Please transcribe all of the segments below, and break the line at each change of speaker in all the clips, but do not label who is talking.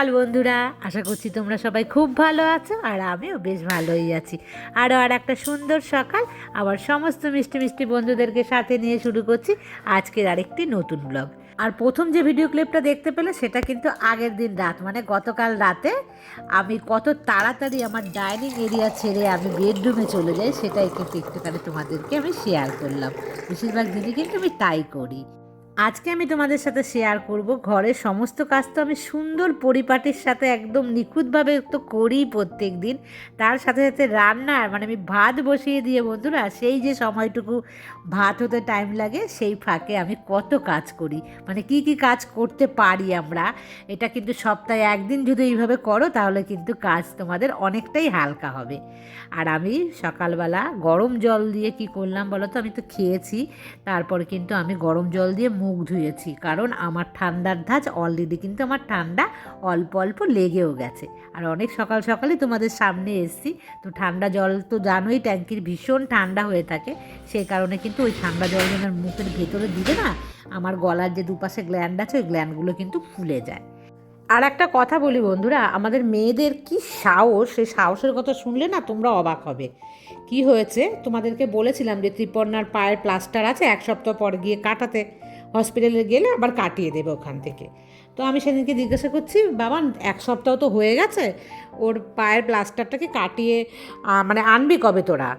সকাল, বন্ধুরা। আশা করছি তোমরা সবাই খুব ভালো আছো আর আমিও বেশ ভালোই আছি। আরও আর একটা সুন্দর সকাল। আবার সমস্ত মিষ্টি মিষ্টি বন্ধুদেরকে সাথে নিয়ে শুরু করছি আজকের আরেকটি নতুন ব্লগ আর প্রথম যে ভিডিও ক্লিপটা দেখতে পেলে, সেটা কিন্তু আগের দিন রাত মানে গতকাল রাতে আমি কত তাড়াতাড়ি আমার ডাইনিং এরিয়া ছেড়ে আমি বেডরুমে চলে যাই, সেটাই কিন্তু একটুখানি তোমাদেরকে আমি শেয়ার করলাম। বেশিরভাগ দিনই কিন্তু আমি তাই করি। আজকে আমি তোমাদের সাথে শেয়ার করব, ঘরের সমস্ত কাজ তো আমি সুন্দর পরিপাটির সাথে একদম নিখুঁতভাবে তো করি প্রত্যেক দিন তার সাথে সাথে রান্নার মানে আমি ভাত বসিয়ে দিয়ে বন্ধুরা, সেই যে সময়টুকু ভাত হতে টাইম লাগে, সেই ফাঁকে আমি কত কাজ করি। মানে কি কি কাজ করতে পারি আমরা, এটা কিন্তু সপ্তাহে একদিন যদি এইভাবে করো, তাহলে কিন্তু কাজ তোমাদের অনেকটাই হালকা হবে। আর আমি সকালবেলা গরম জল দিয়ে কি করলাম বলো তো, আমি তো খেয়েছি, তারপর কিন্তু আমি গরম জল দিয়ে মুখ ধুয়েছি। কারণ আমার ঠান্ডার ধাঁচ অলরেডি কিন্তু আমার ঠান্ডা অল্প অল্প লেগেও গেছে। আর অনেক সকাল সকালই তোমাদের সামনে এসছি। তো ঠান্ডা জল তো জানোই ট্যাঙ্কির ভীষণ ঠান্ডা হয়ে থাকে। সেই কারণে কিন্তু ওই ঠান্ডা জল যেন মুখের ভেতরে দিবে না, আমার গলার যে দুপাশে গ্ল্যান্ড আছে, ওই গ্ল্যান্ডগুলো কিন্তু ফুলে যায়। আর একটা কথা বলি বন্ধুরা, আমাদের মেয়েদের কি সাহস? সেই সাহসের কথা শুনলে না তোমরা অবাক হবে। কি হয়েছে? তোমাদেরকে বলেছিলাম যে ত্রিপর্ণার পায়ের প্লাস্টার আছে, এক সপ্তাহ পর গিয়ে কাটাতে। হসপিটালে গেলে আবার কাটিয়ে দেবে ওখান থেকে। তো আমি সেদিনকে জিজ্ঞাসা করছি, বাবা, এক সপ্তাহ তো হয়ে গেছে, ওর পায়ের প্লাস্টারটাকে কাটিয়ে মানে আনবি কবে তোরা?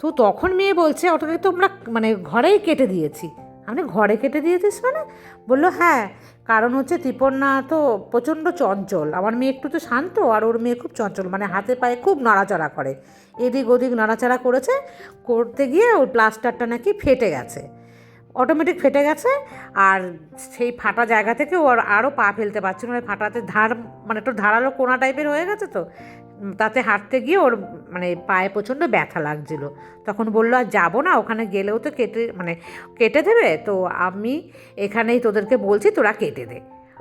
তো তখন মেয়ে বলছে, ওটাকে তো আমরা মানে ঘরেই কেটে দিয়েছি। আমি ঘরে কেটে দিয়েছিস মানে? বলল হ্যাঁ কারণ হচ্ছে ত্রিপর্ণা তো প্রচণ্ড চঞ্চল, আমার মেয়ে একটু তো শান্ত, আর ওর মেয়ে খুব চঞ্চল মানে হাতে পায়ে খুব নাড়াচাড়া করে। এদিক ওদিক নাড়াচাড়া করেছে, করতে গিয়ে ওর প্লাস্টারটা নাকি ফেটে গেছে। অটোমেটিক ফেটে গেছে আর সেই ফাটা জায়গা থেকে ওর আরও পা ফেলতে পারছে না। ফাটাতে ধার মানে একটু ধারালো কোনা টাইপের হয়ে গেছে তো তাতে হাঁটতে গিয়ে ওর মানে পায়ে প্রচণ্ড ব্যথা লাগছিল। তখন বলল, আর যাব না, ওখানে গেলেও তো কেটে মানে কেটে দেবে, তো আমি এখানেই তোদেরকে বলছি, তোরা কেটে দে।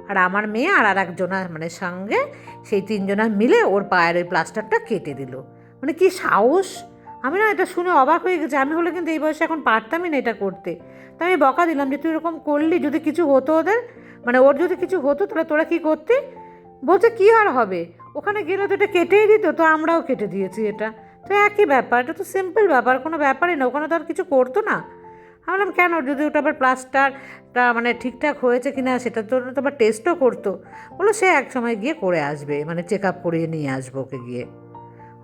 আর আমার মেয়ে আর আর একজনা মানে সঙ্গে, সেই তিনজনা মিলে ওর পায়ের ওই প্লাস্টারটা কেটে দিল। মানে কি সাহস! আমি না এটা শুনে অবাক হয়ে গেছি। আমি হলে কিন্তু এই বয়সে এখন পারতামই না এটা করতে। তো আমি বকা দিলাম যে, তুই এরকম করলি, যদি কিছু হতো ওদের মানে ওর যদি কিছু হতো, তাহলে তোরা কী করতি? বলছে, কী আর হবে? ওখানে গেলে তো এটা কেটেই দিত, তো আমরাও কেটে দিয়েছি এটা। তো একই ব্যাপার, এটা তো সিম্পল ব্যাপার, কোনো ব্যাপারই না, ওখানে তো আর কিছু করতো না। আমি বললাম, কেন? যদি ওটা আবার প্লাস্টারটা মানে ঠিকঠাক হয়েছে কি না সেটা তো তো আবার টেস্টও করতো। বলল, সে এক সময় গিয়ে করে আসবে মানে চেক আপ করিয়ে নিয়ে আসব ওকে গিয়ে।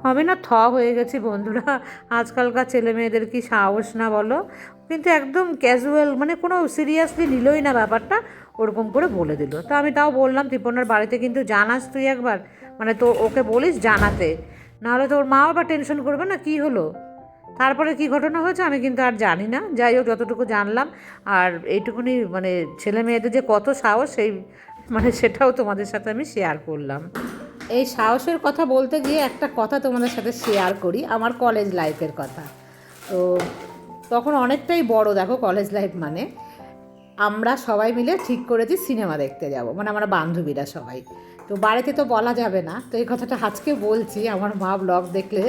আমি না, থ হয়ে গেছি বন্ধুরা। আজকালকার ছেলে মেয়েদের কি সাহস না বলো? কিন্তু একদম ক্যাজুয়াল মানে কোনো সিরিয়াসলি নিলই না ব্যাপারটা, ওরকম করে বলে দিল। তো আমি তাও বললাম ত্রিপর্ণার বাড়িতে কিন্তু জানাস তুই একবার। মানে তো ওকে বলিস জানাতে। নাহলে তোর মাও আবার টেনশন করবে না, কি হলো? তারপরে কি ঘটনা হয়েছে আমি কিন্তু আর জানি না। যাই হোক, যতটুকু জানলাম। আর এইটুকুনি মানে ছেলে মেয়েদের যে কত সাহস, সেই মানে সেটাও তোমাদের সাথে আমি শেয়ার করলাম। এই সাহসের কথা বলতে গিয়ে একটা কথা তোমাদের সাথে শেয়ার করি, আমার কলেজ লাইফের কথা। তো তখন অনেকটাই বড়, দেখো কলেজ লাইফ মানে। আমরা সবাই মিলে ঠিক করেছি সিনেমা দেখতে যাব মানে আমার বান্ধবীরা সবাই। তো বাড়িতে তো বলা যাবে না, তো এই কথাটা আজকে বলছি, আমার মা ব্লগ দেখলে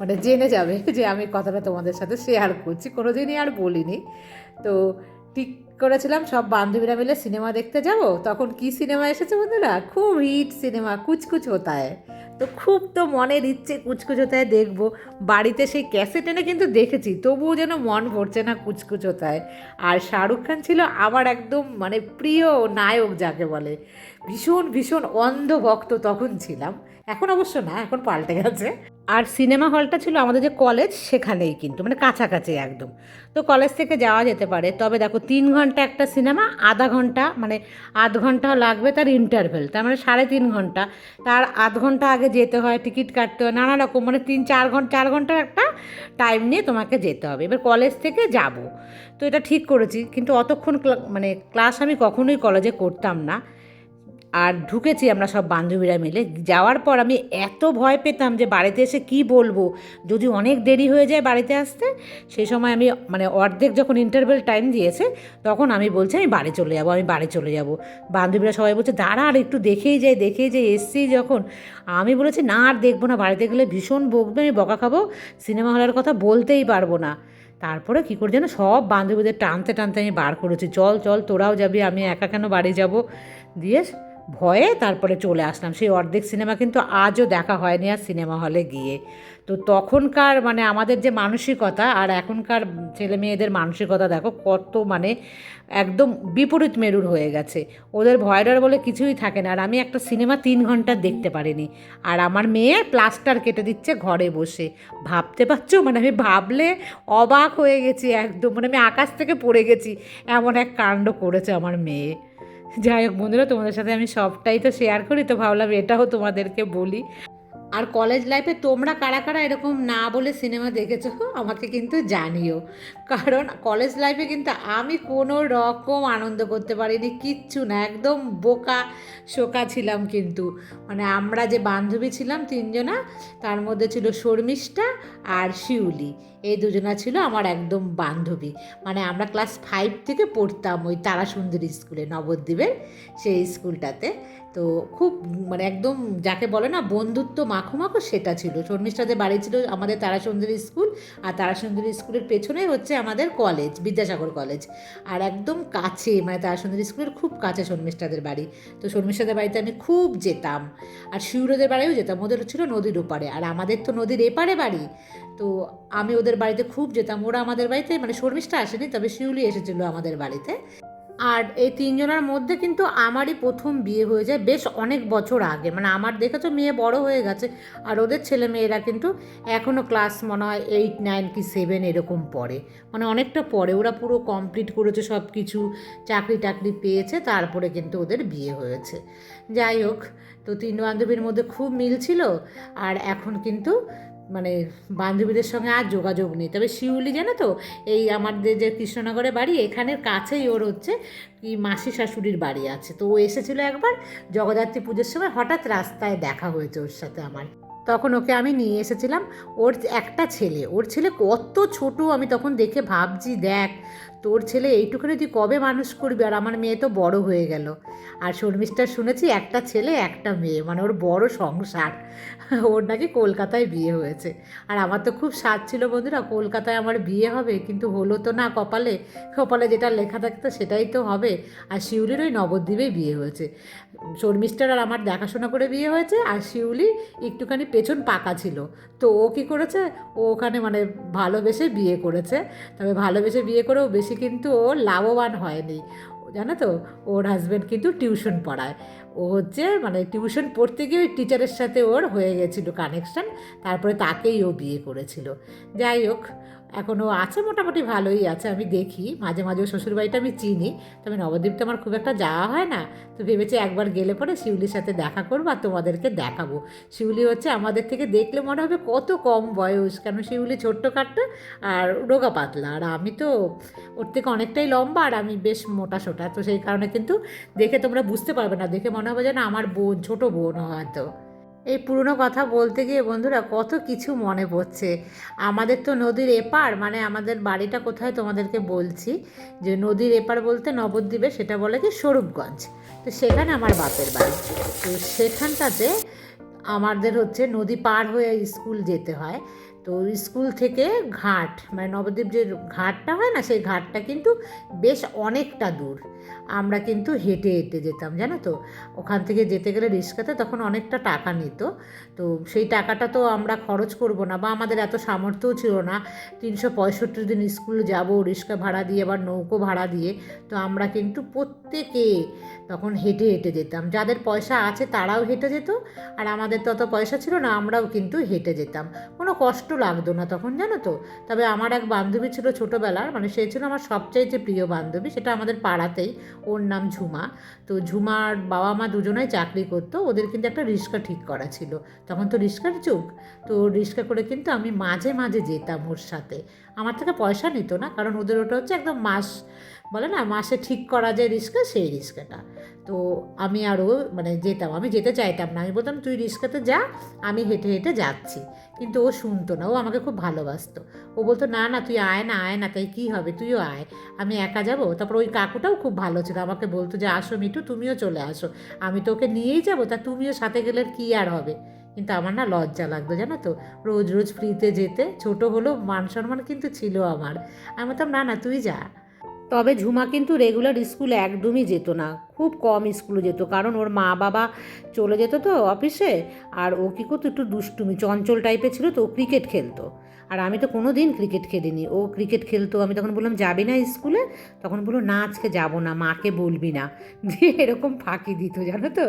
মানে জেনে যাবে যে আমি কথাটা তোমাদের সাথে শেয়ার করছি কোনো দিনই আর বলিনি। তো ঠিক করেছিলাম, সব বান্ধবীরা মিলে সিনেমা দেখতে যাব। তখন কি সিনেমা এসেছে বন্ধুরা? খুব হিট সিনেমা, কুচকুচ হতায়। তো খুব তো মনের ইচ্ছে কুচকুচ হতায় দেখব। বাড়িতে সেই ক্যাসেট এনে কিন্তু দেখেছি, তবুও যেন মন ভরছে না কুচকুচ হতায়। আর শাহরুখ খান ছিল আমার একদম মানে প্রিয় নায়ক যাকে বলে। ভীষণ ভীষণ অন্ধ ভক্ত তখন ছিলাম। এখন অবশ্য না, এখন পাল্টে গেছে। আর সিনেমা হলটা ছিল আমাদের যে কলেজ, সেখানেই কিন্তু মানে কাছাকাছি একদম। তো কলেজ থেকে যাওয়া যেতে পারে, তবে দেখো তিন ঘণ্টা একটা সিনেমা, আধা ঘণ্টা মানে আধ ঘণ্টা লাগবে তার ইন্টারভেল তার মানে সাড়ে তিন ঘণ্টা। তার আধ ঘণ্টা আগে যেতে হয়, টিকিট কাটতে হয়, নানা রকম মানে তিন, চার ঘণ্টা, চার ঘণ্টার একটা টাইম নিয়ে তোমাকে যেতে হবে। এবার কলেজ থেকে যাব। তো এটা ঠিক করেছি, কিন্তু অতক্ষণ মানে ক্লাস আমি কখনোই কলেজে করতাম না। আর ঢুকেছি আমরা সব বান্ধবীরা মিলে। যাওয়ার পর আমি এত ভয় পেতাম যে বাড়িতে এসে কি বলব? যদি অনেক দেরি হয়ে যায় বাড়িতে আসতে সেই সময় আমি মানে অর্ধেক যখন ইন্টারভেল টাইম দিয়েছে, তখন আমি বলছি, আমি বাড়ি চলে যাব, আমি বাড়ি চলে যাব। বান্ধবীরা সবাই বলছে, দাঁড়া, আর একটু দেখেই যাই দেখেই যাই। এসছি যখন, আমি বলেছি, না, আর দেখব না, বাড়িতে গেলে ভীষণ বকবে, আমি বকা খাব, সিনেমা হলের কথা বলতেই পারব না। তারপরে কী করে যেন সব বান্ধবীদের টানতে টানতে আমি বার করেছি, চল চল, তোরাও যাবি, আমি একা কেন বাড়ি যাব? দিয়ে ভয়ে তারপরে চলে আসলাম। সেই অর্ধেক সিনেমা কিন্তু আজও দেখা হয়নি আর সিনেমা হলে গিয়ে। তো তখনকার মানে আমাদের যে মানসিকতা আর এখনকার ছেলে মেয়েদের মানসিকতা দেখো কত মানে একদম বিপরীত মেরুর হয়ে গেছে। ওদের ভয়ডর বলে কিছুই থাকে না। আর আমি একটা সিনেমা তিন ঘণ্টা দেখতে পারিনি। আর আমার মেয়ে প্লাস্টার কেটে দিচ্ছে ঘরে বসে। ভাবতে পারছ? মানে আমি ভাবলে অবাক হয়ে গেছি একদম। মানে আমি আকাশ থেকে পড়ে গেছি। এমন এক কাণ্ড করেছে আমার মেয়ে। যাই হোক, বন্ধুরা, তোমাদের সাথে আমি সবটাই তো শেয়ার করি, তো ভাবলাম এটাও তোমাদেরকে বলি। আর কলেজ লাইফে তোমরা কারা কারা এরকম না বলে সিনেমা দেখেছ, আমাকে কিন্তু জানিও। কারণ কলেজ লাইফে কিন্তু আমি কোনো রকম আনন্দ করতে পারিনি, কিচ্ছু না, একদম বোকা শোকা ছিলাম কিন্তু। মানে আমরা যে বান্ধবী ছিলাম তিনজনা, তার মধ্যে ছিল শর্মিষ্ঠা আর শিউলি। এই দুজনা ছিল আমার একদম বান্ধবী। মানে আমরা ক্লাস ফাইভ থেকে পড়তাম ওই তারাসুন্দরী স্কুলে, নবদ্বীপের সেই স্কুলটাতে। তো খুব মানে একদম যাকে বলে না বন্ধুত্ব মাখো মাখো সেটা ছিল। শর্মিষ্ঠাদের বাড়ি ছিল আমাদের তারাসুন্দরী স্কুল আর তারাসুন্দরী স্কুলের পেছনে হচ্ছে আমাদের কলেজ বিদ্যাসাগর কলেজ আর একদম কাছে মানে তার সুন্দর স্কুলের খুব কাছে শর্মিষ্ঠাদের বাড়ি। তো শর্মিষ্ঠাদের বাড়িতে আমি খুব যেতাম। আর শিউরদের বাড়িও যেতাম, ওদের ছিল নদীর ওপারে। আর আমাদের তো নদীর এপারে বাড়ি। তো আমি ওদের বাড়িতে খুব যেতাম। ওরা আমাদের বাড়িতে মানে শর্মিষ্ঠা আসেনি, তবে শিউলি এসেছিল আমাদের বাড়িতে। আর এই তিনজনের মধ্যে কিন্তু আমারই প্রথম বিয়ে হয়ে যায় বেশ অনেক বছর আগে। মানে আমার দেখেছ মেয়ে বড় হয়ে গেছে, আর ওদের ছেলে মেয়েরা কিন্তু এখনও ক্লাস মনে হয় এইট নাইন কি সেভেন এরকম পড়ে। মানে অনেকটা পরে ওরা পুরো কমপ্লিট করেছে সব কিছু চাকরি টাকরি পেয়েছে, তারপরে কিন্তু ওদের বিয়ে হয়েছে। যাই হোক, তো তিন বান্ধবীর মধ্যে খুব মিল ছিল, আর এখন কিন্তু মানে বান্ধবীদের সঙ্গে আর যোগাযোগ নেই। তবে শিউলি, জানো তো, এই আমাদের যে কৃষ্ণনগরে বাড়ি, এখানের কাছেই ওর হচ্ছে কি মাসি শাশুড়ির বাড়ি আছে। তো ও এসেছিল একবার জগদ্ধাত্রী পুজোর সময়, হঠাৎ রাস্তায় দেখা হয়েছে ওর সাথে আমার। তখন ওকে আমি নিয়ে এসেছিলাম। ওর একটা ছেলে, ওর ছেলে কত ছোট আমি তখন দেখে ভাবছি, দেখ, তোর ছেলে এইটুখানি তুই কবে মানুষ করবি? আর আমার মেয়ে তো বড় হয়ে গেল। আর শর্মিষ্ঠার শুনেছি, একটা ছেলে, একটা মেয়ে। মানে ওর বড় সংসার। ওর নাকি কলকাতায় বিয়ে হয়েছে। আর আমার তো খুব স্বাদ ছিল বন্ধুরা, কলকাতায় আমার বিয়ে হবে, কিন্তু হলো তো না কপালে। কপালে যেটা লেখা থাকতো সেটাই তো হবে। আর শিউলির ওই নবদ্বীপেই বিয়ে হয়েছে। শর্মিষ্ঠার আর আমার দেখাশোনা করে বিয়ে হয়েছে আর শিউলি একটুখানি পেছন পাকা ছিল। তো ও কী করেছে? ও ওখানে মানে ভালোবেসে বিয়ে করেছে। তবে ভালোবেসে বিয়ে করেও বেশি কিন্তু ও লাভবান হয়নি। জানো তো? ওর হাজব্যান্ড কিন্তু টিউশন পড়ায়। ও হচ্ছে মানে টিউশন পড়তে গিয়ে ওই টিচারের সাথে ওর হয়ে গেছিল কানেকশান তারপরে তাকেই ও বিয়ে করেছিল। যাই হোক এখনও আছে মোটামুটি ভালোই আছে, আমি দেখি। মাঝে মাঝে শ্বশুরবাড়িটা আমি চিনি, তবে নবদ্বীপ তো আমার খুব একটা যাওয়া হয় না। তো ভেবেছি একবার গেলে পরে শিউলির সাথে দেখা করব আর তোমাদেরকে দেখাবো। শিউলি হচ্ছে আমাদের থেকে দেখলে মনে হবে কত কম বয়স, কেন শিউলি ছোট্ট কাটটা আর রোগা পাতলা। আর আমি তো ওর থেকে অনেকটাই লম্বা আর আমি বেশ মোটা সোটা, তো সেই কারণে কিন্তু দেখে তোমরা বুঝতে পারবে না, দেখে মনে হবে যেন আমার বোন, ছোটো বোন হয়তো। এই পুরনো কথা বলতে গিয়ে বন্ধুরা কত কিছু মনে পড়ছে। আমাদের তো নদীর এপার মানে আমাদের বাড়িটা কোথায় তোমাদেরকে বলছি, যে নদীর এপার বলতে নবদ্বীপে সেটা বলে কি স্বরূপগঞ্জ। তো সেখানে আমার বাপের বাড়ি। তো সেখানটাতে আমাদের হচ্ছে নদী পার হয়ে স্কুল যেতে হয়। তো স্কুল থেকে ঘাট মানে নবদ্বীপ যে ঘাটটা হয় না, সেই ঘাটটা কিন্তু বেশ অনেকটা দূর। আমরা কিন্তু হেঁটে হেঁটে যেতাম, জানো তো? ওখান থেকে যেতে গেলে রিক্সাতে তখন অনেকটা টাকা নিত। তো সেই টাকাটা তো আমরা খরচ করব না বা আমাদের এত সামর্থ্যও ছিল না। তিনশো পঁয়ষট্টি দিন স্কুল যাব রিক্সা ভাড়া দিয়ে আবার নৌকো ভাড়া দিয়ে। তো আমরা কিন্তু প্রত্যেকে তখন হেঁটে হেঁটে যেতাম। যাদের পয়সা আছে তারাও হেঁটে যেত, আর আমাদের তত পয়সা ছিল না, আমরাও কিন্তু হেঁটে যেতাম। কোনো কষ্ট লাগতো না তখন, জানো তো? তবে আমার এক বান্ধবী ছিল ছোটোবেলার মানে সে ছিল আমার সবচাইতে প্রিয় বান্ধবী, সেটা আমাদের পাড়াতেই। ওর নাম ঝুমা। তো ঝুমার বাবা মা দুজনেই চাকরি করতো, ওদের কিন্তু একটা রিক্সা ঠিক করা ছিল। তখন তো রিক্সার যুগ। তো রিক্সা করে কিন্তু আমি মাঝে মাঝে যেতাম ওর সাথে। আমার থেকে পয়সা নিত না, কারণ ওদের ওটা হচ্ছে একদম মাস বলে, না, মাসে ঠিক করা যায় রিক্সা সেই রিক্সাটা তো আমি আরও মানে যেতাম, আমি যেতে চাইতাম না। আমি বলতাম, তুই রিস্কাতে যা, আমি হেঁটে হেঁটে যাচ্ছি। কিন্তু ও শুনতো না, ও আমাকে খুব ভালোবাসতো। ও বলতো, না না, তুই আয় না আয় না, তাই কী হবে? তুইও আয়। আমি একা যাব? তারপর ওই কাকুটাও খুব ভালো ছিল, আমাকে বলতো যে, আসো মিটু তুমিও চলে আসো। আমি তো ওকে নিয়েই যাব, তা তুমিও সাথে গেলে কী আর হবে? কিন্তু আমার না লজ্জা লাগতো, জানো তো? রোজ রোজ ফ্রিতে যেতে, ছোট হলেও মান সম্মান কিন্তু ছিল আমার। আমি বলতাম, না না, তুই যা। তবে ঝুমা কিন্তু রেগুলার স্কুলে একদমই যেত না। খুব কম স্কুলে যেত, কারণ ওর মা বাবা চলে যেত তো অফিসে আর ও কী করতো, একটু দুষ্টুমি, চঞ্চল টাইপের ছিল তো ও ক্রিকেট খেলতো। আর আমি তো কোনো দিন ক্রিকেট খেলিনি। ও ক্রিকেট খেলতো, আমি তখন বললাম, যাবি না স্কুলে তখন বলল, না, আজকে যাব না, মাকে বলবি না। দিয়ে এরকম ফাঁকি দিত, জানো তো?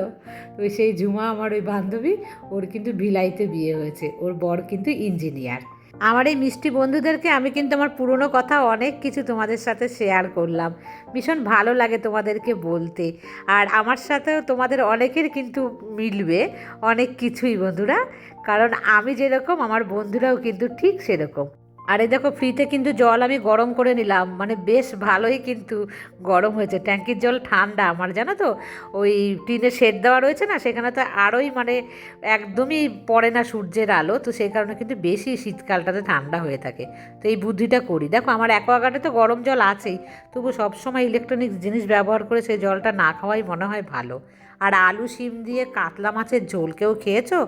তো সেই ঝুমা আমার ওই বান্ধবী, ওর কিন্তু ভিলাইতে বিয়ে হয়েছে। ওর বর কিন্তু ইঞ্জিনিয়ার আমার এই মিষ্টি বন্ধুদেরকে আমি কিন্তু আমার পুরনো কথা অনেক কিছু তোমাদের সাথে শেয়ার করলাম। ভীষণ ভালো লাগে তোমাদেরকে বলতে। আর আমার সাথেও তোমাদের অনেকের কিন্তু মিলবে, অনেক কিছুই বন্ধুরা। কারণ আমি যেরকম, আমার বন্ধুরাও কিন্তু ঠিক সেরকম। আর দেখো ফ্রিতে কিন্তু জল আমি গরম করে নিলাম। মানে বেশ ভালোই কিন্তু গরম হয়েছে। ট্যাঙ্কির জল ঠান্ডা। আমার জানো তো, ওই টিনের শেড দেওয়া রয়েছে না, সেখানে তো আরোই মানে একদমই পড়ে না সূর্যের আলো। তো সেই কারণে কিন্তু বেশি শীতকালটাতে ঠান্ডা হয়ে থাকে। তো এই বুদ্ধিটা করি। দেখো, আমার অ্যাকোয়াগার্ডে তো গরম জল আছেই। তবু সবসময় ইলেকট্রনিক্স জিনিস ব্যবহার করে সেই জলটা না খাওয়াই মনে হয় ভালো। আর আলু, শিম দিয়ে কাতলা মাছের ঝোল কেউ খেয়েছো?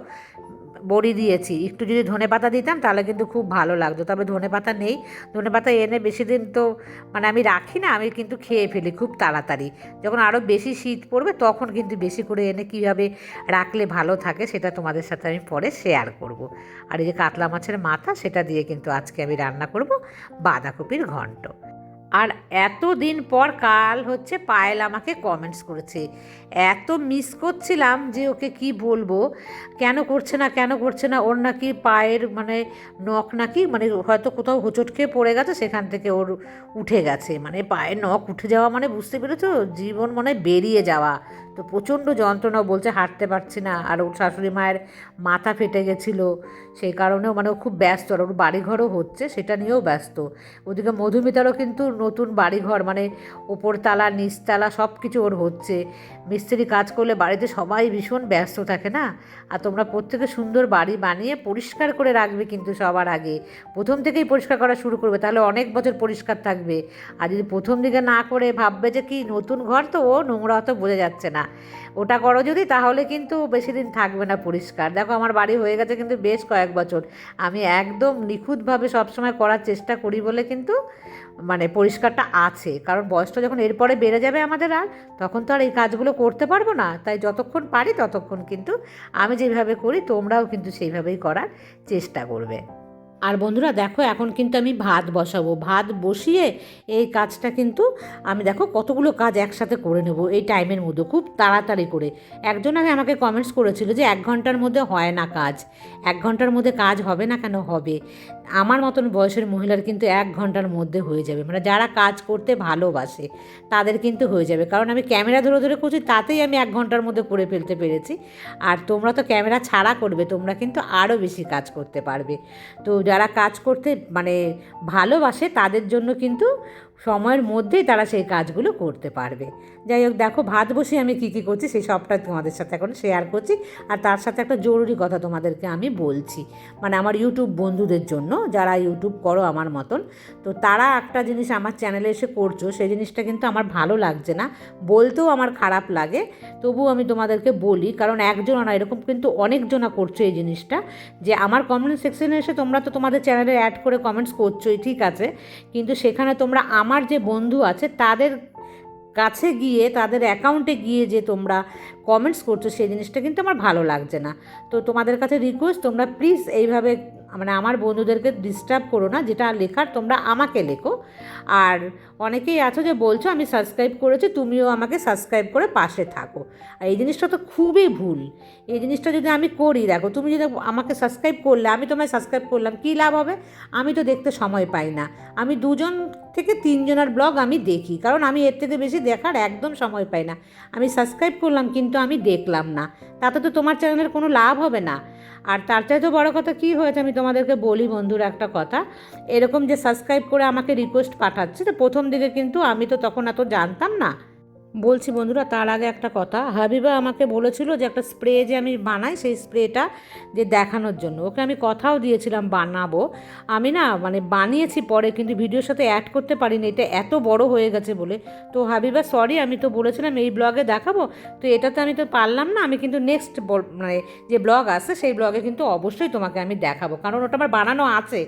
বড়ি দিয়েছি। একটু যদি ধনে পাতা দিতাম তাহলে কিন্তু খুব ভালো লাগতো। তবে ধনে পাতা নেই। ধনে পাতা এনে বেশি দিন তো মানে আমি রাখি না, আমি কিন্তু খেয়ে ফেলি খুব তাড়াতাড়ি। যখন আরও বেশি শীত পড়বে তখন কিন্তু বেশি করে এনে কীভাবে রাখলে ভালো থাকে সেটা তোমাদের সাথে আমি পরে শেয়ার করব। আর এই যে কাতলা মাছের মাথা সেটা দিয়ে কিন্তু আজকে আমি রান্না করব বাঁধাকপির ঘন্ট। আর এত দিন পর কাল হচ্ছে পায়েল আমাকে কমেন্টস করেছে। এত মিস করছিলাম যে ওকে কি বলব, কেন করছে না, কেন করছে না, ওর নাকি পায়ের মানে নখ নাকি মানে হয়তো কোথাও হোঁচট খেয়ে পড়ে গেছে, সেখান থেকে ওর উঠে গেছে। মানে পায়ের নখ উঠে যাওয়া মানে বুঝতে পেরেছ? জীবন মানে বেরিয়ে যাওয়া। তো প্রচণ্ড যন্ত্রণা বলছে, হাঁটতে পারছি না। আর ওর শাশুড়ি মায়ের মাথা ফেটে গেছিল, সেই কারণেও মানে ও খুব ব্যস্ত। আর ওর বাড়িঘরও হচ্ছে, সেটা নিয়েও ব্যস্ত। ওদিকে মধুমিতারও কিন্তু নতুন বাড়িঘর মানে ওপরতলা, নিচতলা সব কিছু ওর হচ্ছে। মিস্ত্রি কাজ করলে বাড়িতে সবাই ভীষণ ব্যস্ত থাকে না? আর তোমরা প্রত্যেকে সুন্দর বাড়ি বানিয়ে পরিষ্কার করে রাখবে কিন্তু সবার আগে। প্রথম থেকেই পরিষ্কার করা শুরু করবে, তাহলে অনেক বছর পরিষ্কার থাকবে। আর যদি প্রথম দিকে না করে ভাববে যে কি নতুন ঘর, তো ও নোংরা অত বোঝা যাচ্ছে না। ওটা করো যদি, তাহলে কিন্তু বেশি দিন থাকবে না পরিষ্কার। দেখো, আমার বাড়ি হয়ে গেছে কিন্তু বেশ কয়েক বছর। আমি একদম নিখুঁতভাবে সবসময় করার চেষ্টা করি বলে কিন্তু মানে পরিষ্কারটা আছে। কারণ বয়সটা যখন এরপরে বেড়ে যাবে আমাদের আর, তখন তো আর এই কাজগুলো করতে পারব না। তাই যতক্ষণ পারি ততক্ষণ কিন্তু আমি যেভাবে করি, তোমরাও কিন্তু সেইভাবেই করার চেষ্টা করবে। আর বন্ধুরা দেখো, এখন কিন্তু আমি ভাত বসাবো। ভাত বসিয়ে এই কাজটা কিন্তু আমি দেখো কতগুলো কাজ একসাথে করে নেব এই টাইমের মধ্যে, খুব তাড়াতাড়ি করে। একজন আগে আমাকে কমেন্টস করেছিল যে এক ঘণ্টার মধ্যে হয় না কাজ। এক ঘণ্টার মধ্যে কাজ হবে না কেন? হবে। আমার মতন বয়সের মহিলার কিন্তু এক ঘণ্টার মধ্যে হয়ে যাবে। মানে যারা কাজ করতে ভালোবাসে, তাদের কিন্তু হয়ে যাবে। কারণ আমি ক্যামেরা ধরে ধরে করছি, তাতেই আমি এক ঘণ্টার মধ্যে করে ফেলতে পেরেছি। আর তোমরা তো ক্যামেরা ছাড়া করবে, তোমরা কিন্তু আরও বেশি কাজ করতে পারবে। তো যারা কাজ করতে মানে ভালোবাসে, তাদের জন্য কিন্তু সময়ের মধ্যেই তারা সেই কাজগুলো করতে পারবে। যাই হোক, দেখো, ভাত বসে আমি কী কী করছি, সেই সবটা তোমাদের সাথে এখন শেয়ার করছি। আর তার সাথে একটা জরুরি কথা তোমাদেরকে আমি বলছি। মানে আমার ইউটিউব বন্ধুদের জন্য, যারা ইউটিউব করো আমার মতন, তো তারা একটা জিনিস আমার চ্যানেলে এসে করছ, সেই জিনিসটা কিন্তু আমার ভালো লাগছে না। বলতেও আমার খারাপ লাগে। তবুও আমি তোমাদেরকে বলি, কারণ একজন না, এরকম কিন্তু অনেকজনা করছ এই জিনিসটা, যে আমার কমেন্ট সেকশনে এসে তোমরা তো তোমাদের চ্যানেলে অ্যাড করে কমেন্টস করছোই, ঠিক আছে? কিন্তু সেখানে তোমরা আমার যে বন্ধু আছে, তাদের কাছে গিয়ে, তাদের অ্যাকাউন্টে গিয়ে যে তোমরা কমেন্টস করছ, সেই জিনিসটা কিন্তু আমার ভালো লাগছে না। তো তোমাদের কাছে রিকোয়েস্ট তোমরা প্লিজ এইভাবে মানে আমার বন্ধুদেরকে ডিস্টার্ব করো না, যেটা লেখার তোমরা আমাকে লেখো। আর অনেকেই আছো যে বলছো, আমি সাবস্ক্রাইব করেছি, তুমিও আমাকে সাবস্ক্রাইব করে পাশে থাকো। আর এই জিনিসটা তো খুবই ভুল। এই জিনিসটা যদি আমি করি, দেখো, তুমি যদি আমাকে সাবস্ক্রাইব করলে, আমি তোমায় সাবস্ক্রাইব করলাম, কী লাভ হবে? আমি তো দেখতে সময় পাই না। আমি দুজন থেকে তিনজনের ব্লগ আমি দেখি, কারণ আমি এর থেকে বেশি দেখার একদম সময় পাই না। আমি সাবস্ক্রাইব করলাম, কিন্তু আমি দেখলাম না। তাতে তো তোমার চ্যানেলের কোনো লাভ হবে না। আর তার চাইতেও বড় কথা কী হয়েছে আমি তোমাদেরকে বলি বন্ধুর একটা কথা। এরকম যে সাবস্ক্রাইব করে আমাকে রিকোয়েস্ট পাঠাচ্ছে, তো প্রথম দিকে কিন্তু আমি তো তখন এত জানতাম না। বলছি, বন্ধুরা, তার আগে একটা কথা। হাবিবা আমাকে বলেছিল যে একটা স্প্রে যে আমি বানাই, সেই স্প্রেটা যে দেখানোর জন্য। ওকে আমি কথাও দিয়েছিলাম, বানাবো। আমি না মানে বানিয়েছি পরে, কিন্তু ভিডিওর সাথে অ্যাড করতে পারিনি। এটা এত বড় হয়ে গেছে বলে। তো হাবিবা, সরি, আমি তো বলেছিলাম এই ব্লগে দেখাবো। তো এটাতে আমি তো পারলাম না। আমি কিন্তু নেক্সট মানে যে ব্লগ আছে, সেই ব্লগে কিন্তু অবশ্যই তোমাকে আমি দেখাবো। কারণ ওটা আমার বানানো আছে।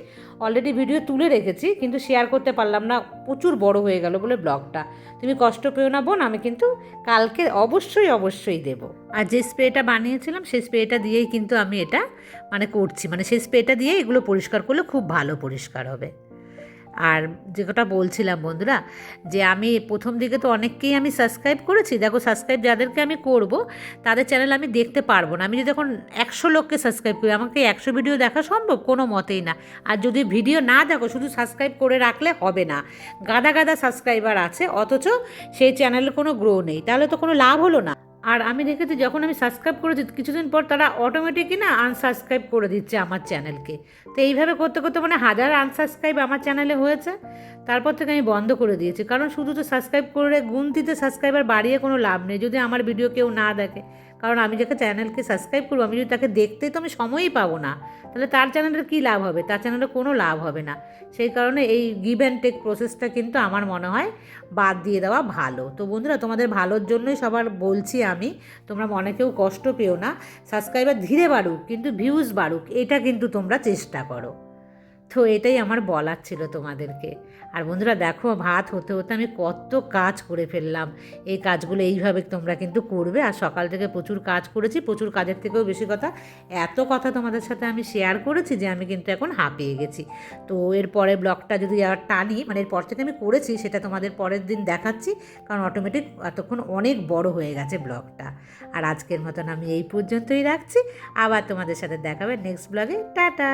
অলরেডি ভিডিও তুলে রেখেছি, কিন্তু শেয়ার করতে পারলাম না। প্রচুর বড় হয়ে গেল বলে ব্লগটা তুমি কষ্ট পেও না বোন, আমি কিন্তু কালকে অবশ্যই অবশ্যই দেব। আর যে স্প্রেটা বানিয়েছিলাম, সেই স্প্রেটা দিয়েই কিন্তু আমি এটা মানে করছি। মানে সেই স্প্রেটা দিয়ে এগুলো পরিষ্কার করলে খুব ভালো পরিষ্কার হবে। আর যে কথা বলছিলাম বন্ধুরা, যে আমি প্রথম দিকে তো অনেককেই আমি সাবস্ক্রাইব করেছি। দেখো সাবস্ক্রাইব যাদেরকে আমি করব, তাদের চ্যানেল আমি দেখতে পারব না। আমি যদি এখন একশো লোককে সাবস্ক্রাইব করি, আমাকে একশো ভিডিও দেখা সম্ভব? কোনো মতেই না। আর যদি ভিডিও না দেখো, শুধু সাবস্ক্রাইব করে রাখলে হবে না। গাদা গাদা সাবস্ক্রাইবার আছে, অথচ সেই চ্যানেলের কোনো গ্রো নেই। তাহলে তো কোনো লাভ হলো না। আর আমি দেখেছি যখন আমি সাবস্ক্রাইব করেছি, কিছুদিন পর তারা অটোমেটিকই না আনসাবস্ক্রাইব করে দিচ্ছে আমার চ্যানেলকে তো এইভাবে করতে করতে মানে হাজার আনসাবস্ক্রাইব আমার চ্যানেলে হয়েছে। তারপর থেকে আমি বন্ধ করে দিয়েছি। কারণ শুধু তো সাবস্ক্রাইব করে গুনতিতে সাবস্ক্রাইবার বাড়িয়ে কোনো লাভ নেই। যদি আমার ভিডিও কেউ না দেখে কারণ আমি যাকে চ্যানেলকে সাবস্ক্রাইব করব, আমি যদি তাকে দেখতে তো আমি সময়ই পাবো না, তাহলে তার চ্যানেলের কী লাভ হবে? তার চ্যানেলে কোনো লাভ হবে না। সেই কারণে এই গিভ অ্যান্ড টেক প্রসেসটা কিন্তু আমার মনে হয় বাদ দিয়ে দেওয়া ভালো। তো বন্ধুরা, তোমাদের ভালোর জন্যই সবার বলছি আমি, তোমরা মনে কেউ কষ্ট পেও না। সাবস্ক্রাইবার ধীরে বাড়ুক, কিন্তু ভিউজ বাড়ুক, এটা কিন্তু তোমরা চেষ্টা করো। তো এটাই আমার বলার ছিল তোমাদেরকে। আর বন্ধুরা দেখো, ভাত হতে হতে আমি কত কাজ করে ফেললাম। এই কাজগুলো এইভাবে তোমরা কিন্তু করবে। আর সকাল থেকে প্রচুর কাজ করেছি, প্রচুর কাজের থেকেও বেশি কথা। এত কথা তোমাদের সাথে আমি শেয়ার করেছি যে আমি কিন্তু এখন হাঁপিয়ে গেছি। তো এর পরে ব্লগটা যদি আর টানি মানে এরপর থেকে আমি করেছি, সেটা তোমাদের পরের দিন দেখাচ্ছি। কারণ অটোমেটিক এতক্ষণ অনেক বড় হয়ে গেছে ব্লগটা আর আজকের মতন আমি এই পর্যন্তই রাখছি। আবার তোমাদের সাথে দেখাবে নেক্সট ব্লগে টাটা!